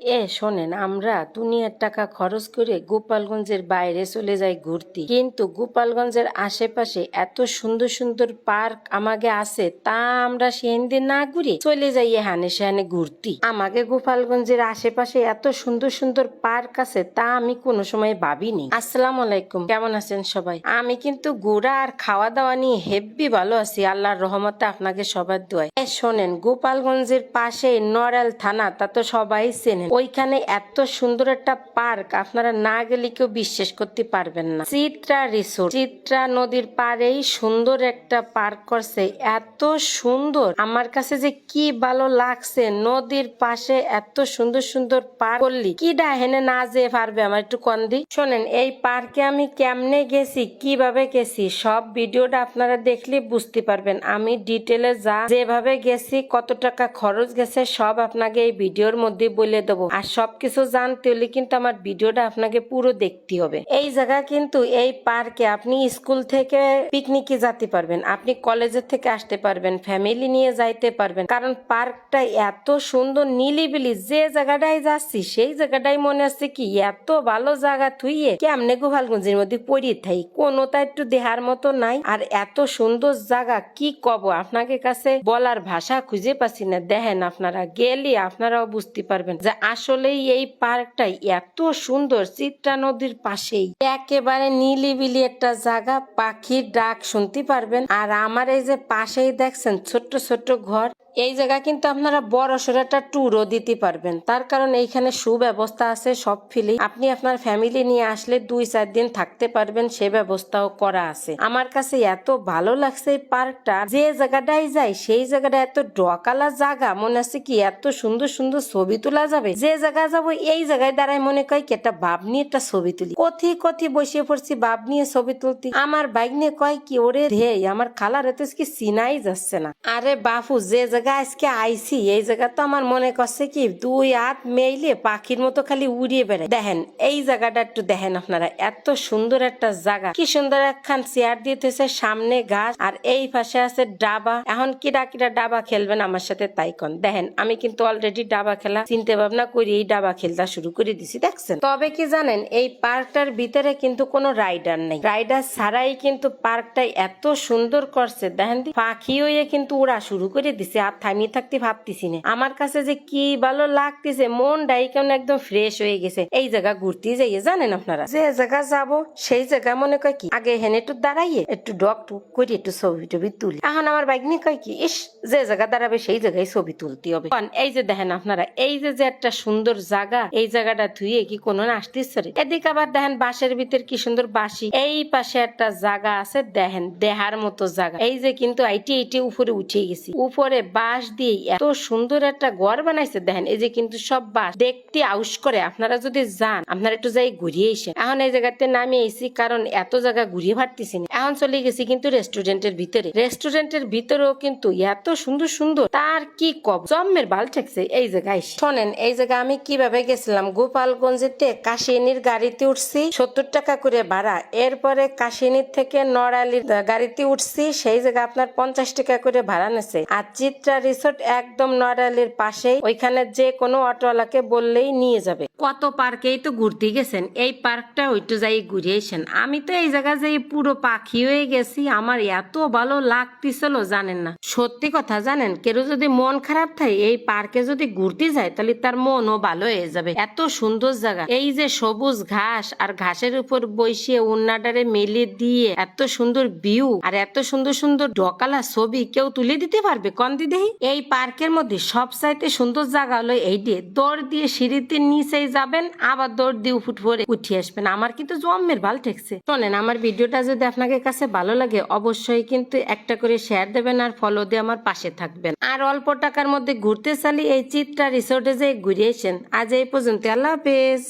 এ, শোনেন, আমরা দুনিয়ার টাকা খরচ করে গোপালগঞ্জের বাইরে চলে যাই ঘুরতে। কিন্তু গোপালগঞ্জের আশেপাশে এত সুন্দর সুন্দর পার্ক আমাকে আছে, তা আমরা সেদিন না ঘুরে চলে যাই এখানে সেখানে ঘুরতে। আমাকে গোপালগঞ্জের আশেপাশে এত সুন্দর সুন্দর পার্ক আছে, তা আমি কোনো সময় ভাবিনি। আসসালামু আলাইকুম, কেমন আছেন সবাই? আমি কিন্তু ঘোরা আর খাওয়া দাওয়া নিয়ে হেব্বি ভালো আছি, আল্লাহর রহমতে আপনাকে সবার দোয়ায়। এ, শোনেন, গোপালগঞ্জের পাশে নড়াল থানা, তা তো সবাই চেনেন ওইখানে এত সুন্দর একটা পার্ক, আপনারা না গেলে কেউ বিশ্বাস করতে পারবেন না। চিত্রা রিসোর্ট। চিত্রা নদীর পাড়েই সুন্দর একটা পার্ক করছে। এত সুন্দর। আমার কাছে যে কি ভালো লাগছে, নদীর পাশে এত সুন্দর সুন্দর পার্ক করলি। কি ডাহেনে না যেয়ে পারবে আমার একটু কন দি। শোনেন, এই পার্কে আমি কেমনে গেছি, কীভাবে গেছি, সব ভিডিওটা আপনারা দেখলে বুঝতে পারবেন। আমি ডিটেলে যা যেভাবে গেছি, কত টাকা খরচ গেছে, সব আপনাকে এই ভিডিওর মধ্যে বলে দেবো। আর সবকিছু জানতে হলে কিন্তু আমার ভিডিওটা আপনাকে পুরো দেখতে হবে। এই জায়গা কিন্তু এই পার্কে আপনি স্কুল থেকে পিকনিকে যেতে পারবেন, আপনি কলেজের থেকে আসতে পারবেন, ফ্যামিলি নিয়ে যাইতে পারবেন। কারণ পার্কটা এত সুন্দর, নিলিবিলি, যে জায়গাটায় যাচ্ছি, সেই জায়গাটাই মনে হচ্ছে কি, এত ভালো জায়গা থুইয়ে কেমনে গোপালগঞ্জের মধ্যে পড়িয়ে থাই কোনোটা একটু দেহার মতো নাই। আর এত সুন্দর জায়গা, কি কব? আপনাকে কাছে বলার ভাষা খুঁজে পাচ্ছি না। দেখেন আপনারা গেলে আপনারাও বুঝতে পারবেন যে আসলেই এই পার্কটাই এত সুন্দর চিত্রা নদীর পাশেই। একেবারে নীলিবিলি একটা জায়গা, পাখির ডাক শুনতে পারবেন। আর আমার এই যে পাশেই দেখছেন ছোট্ট ছোট্ট ঘর এই জায়গা কিন্তু আপনারা বড় সড়ো একটা ট্যুরও দিতে পারবেন। তার কারণ এইখানে সুব্যবস্থা আছে, সব ফিলি আপনি আপনার ফ্যামিলি নিয়ে আসলে দুই চার দিন থাকতে পারবেন, সে ব্যবস্থাও করা আছে। আমার কাছে এত ভালো লাগছে এই পার্কটা, যে জায়গাটাই যাই, সেই জায়গাটা এত ডকালা জায়গা, মনে হচ্ছে কি এত সুন্দর সুন্দর ছবি তোলা যাবে? যে জায়গায় যাব, এই জায়গায় দাঁড়ায় মনে কয় কি একটা বাপ নিয়ে একটা ছবি তুলি। কথি কথি বসিয়ে পড়ছি বাপ নিয়ে ছবি তুলতে। আমার বাইক নিয়ে কয় কি, ওরে রে, আমার খালার এত কি চিনাই যাচ্ছে না। আরে বাপু, যে জায়গা আজকে আইছি, এই জায়গা তো আমার মনে করছে কি, দুই হাত মেইলে পাখির মতো খালি উড়িয়ে বেড়ায়। দেখেন, এই জায়গাটা একটু দেখেন আপনারা, এত সুন্দর একটা জায়গা। কি সুন্দর একখান চেয়ার দিতেছে সামনে গাছ আর এই পাশে আছে ডাবা। এখন কিরা কিরা ডাবা খেলবেন আমার সাথে তাই কন। দেখেন, আমি কিন্তু অলরেডি ডাবা খেলা, চিন্তা ভাবনা করি এই ডাবা খেলতে শুরু করে দিছি, দেখছেন? তবে কি জানেন, এই পার্কটার ভিতরে কিন্তু কোনো রাইডার নেই। রাইডার ছাড়াই কিন্তু পার্কটা এত সুন্দর করছে, দেখেন পাখি হয়ে কিন্তু উড়া শুরু করে দিছে। আর থামিয়ে থাকতে ভাবতেছি না। আমার কাছে যে কি ভালো লাগতেছে, মনটাই কেমন একদম ফ্রেশ হয়ে গেছে। এই জায়গা ঘুরতে যাইয়ে জানেন আপনারা? যে জায়গা যাব, সেই জায়গা মনে কয় কি? আগে হেনে একটু দাঁড়াইয়ে, একটু ডক টুক করে একটু ছবি টবি তুলি। এখন আমার বাইক নিয়ে কয় কি, ইস, যে জায়গা দাঁড়াবে সেই জায়গায় ছবি তুলতে হবে। এই যে দেখেন আপনারা, এই যে যে একটা সুন্দর জায়গা, এই জায়গাটা ধুয়ে কি কোনো আসতেছে রে? এদিকে আবার দেখেন বাসের ভিতর কি সুন্দর বাসি এই পাশে একটা জায়গা আছে, দেখেন, দেহার মতো জায়গা। এই যে কিন্তু আইটি আইটি উপরে উঠে গেছি। উপরে বাঁশ দিয়ে এত সুন্দর একটা ঘর বানাইছে, দেখেন, এই যে কিন্তু সব বাঁশ। দেখতে আউস করে, আপনারা যদি যান, আপনারা একটু যাই ঘুরিয়ে এসে। এখন এই জায়গাতে নামে এসি কারণ এত জায়গা ঘুরিয়ে পারতেছি না। এখন চলে গেছি কিন্তু রেস্টুরেন্টের ভিতরে। রেস্টুরেন্টের ভিতরেও কিন্তু এত সুন্দর সুন্দর, তার কি কব? জম্মের ভালো ঠেকছে, এই জায়গায় শোনেন, এই জায়গা আমি কীভাবে গেছিলাম? গোপালগঞ্জেতে কাশিনীর গাড়িতে উঠছি, সত্তর টাকা করে ভাড়া। এরপরে কাশিনীর থেকে নড়ালির গাড়িতে উঠছি, সেই জায়গা আপনার পঞ্চাশ টাকা করে ভাড়া নেছে। আর চিত্রা রিসোর্ট একদম নড়ালের পাশেই। ওইখানে যে কোনো অটোওয়ালাকে বললেই নিয়ে যাবে। কত পার্কেই তো ঘুরতে গেছেন? এই পার্কটা ওইটু যাই ঘুরিয়েছেন আমি তো এই জায়গা যাই পুরো পাখি হয়ে গেছি। আমার এত ভালো লাগতেছিল, জানেন না। সত্যি কথা, জানেন? কেউ যদি মন খারাপ থাকে, এই পার্কে যদি ঘুরতে যায়, তাহলে তার মনও ভালো হয়ে যাবে। এত সুন্দর জায়গা। এই যে সবুজ ঘাস আর ঘাসের উপর বসিয়ে উন্নাডারে মেলে দিয়ে এত সুন্দর ভিউ আর এত সুন্দর সুন্দর ডকালা ছবি কেউ তুলে দিতে পারবে? কন দিদেহি এই পার্কের মধ্যে সব চাইতে সুন্দর জায়গা হলো এই দিয়ে দৌড় দিয়ে সিঁড়িতে নিচেই যাবেন, আবার দৌড় দিয়ে উফুট ভরে উঠে আসবেন। আমার কিন্তু জম্মের ভালো ঠেকছে। শোনেন, আমার ভিডিওটা যদি আপনাকে কাছে ভালো লাগে, অবশ্যই কিন্তু একটা করে শেয়ার দেবেন আর ফলো দিয়ে আমার পাশে থাকবেন। আর অল্প টাকার মধ্যে ঘুরতে চালি এই চিত্রা রিসোর্টে যে ঘুরে এসেন আজ এই পর্যন্ত আল্লাহ হাফেজ।